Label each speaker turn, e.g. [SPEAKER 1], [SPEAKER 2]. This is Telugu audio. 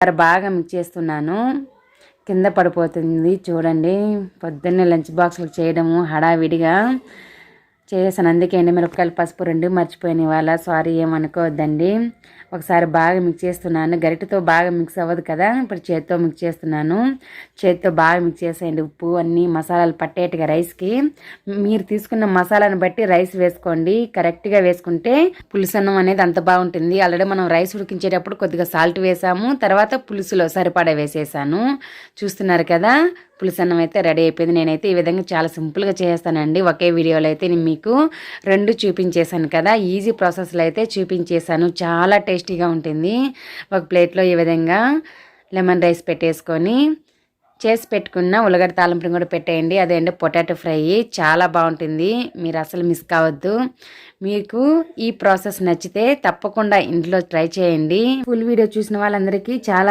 [SPEAKER 1] బాగా మిక్స్ చేస్తున్నాను కింద పడిపోతుంది. చూడండి. పొద్దున్నే లంచ్ బాక్స్లు చేయడము హడావిడిగా. చేసాను అందుకే అండి మిరపకాయలు పసుపు రెండు మర్చిపోయిన ఇవాళ. సారీ ఏమనుకోవద్దండి. ఒకసారి బాగా మిక్స్ చేస్తున్నాను. గరిటతో బాగా మిక్స్ అవ్వదు కదా. ఇప్పుడు చేత్తో మిక్స్ చేస్తున్నాను. చేత్తో బాగా మిక్స్ చేసేయండి. ఉప్పు అన్నీ మసాలాలు పట్టేట్టుగా రైస్కి మీరు తీసుకున్న మసాలాను బట్టి రైస్ వేసుకోండి. కరెక్ట్గా వేసుకుంటే పులుసన్నం అనేది అంత బాగుంటుంది. ఆల్రెడీ మనం రైస్ ఉడికించేటప్పుడు కొద్దిగా సాల్ట్ వేసాము. తర్వాత పులుసులో సరిపడా వేసేసాను. చూస్తున్నారు కదా? పులుసన్నం అయితే రెడీ అయిపోయింది. నేనైతే ఈ విధంగా చాలా సింపుల్గా చేస్తానండి ఒకే వీడియోలో అయితే నేను మీకు రెండు చూపించేశాను కదా. ఈజీ ప్రాసెస్లో అయితే చూపించేశాను. చాలా టేస్టీగా ఉంటుంది. ఒక ప్లేట్లో ఈ విధంగా లెమన్ రైస్ పెట్టేసుకొని చేసి పెట్టుకున్న ఉల్లగడ్డ తాలింపుని కూడా పెట్టేయండి. అదేంటి పొటాటో ఫ్రై. చాలా బాగుంటుంది. మీరు అసలు మిస్ కావద్దు. మీకు ఈ ప్రాసెస్ నచ్చితే తప్పకుండా ఇంట్లో ట్రై చేయండి. ఫుల్ వీడియో చూసిన వాళ్ళందరికీ చాలా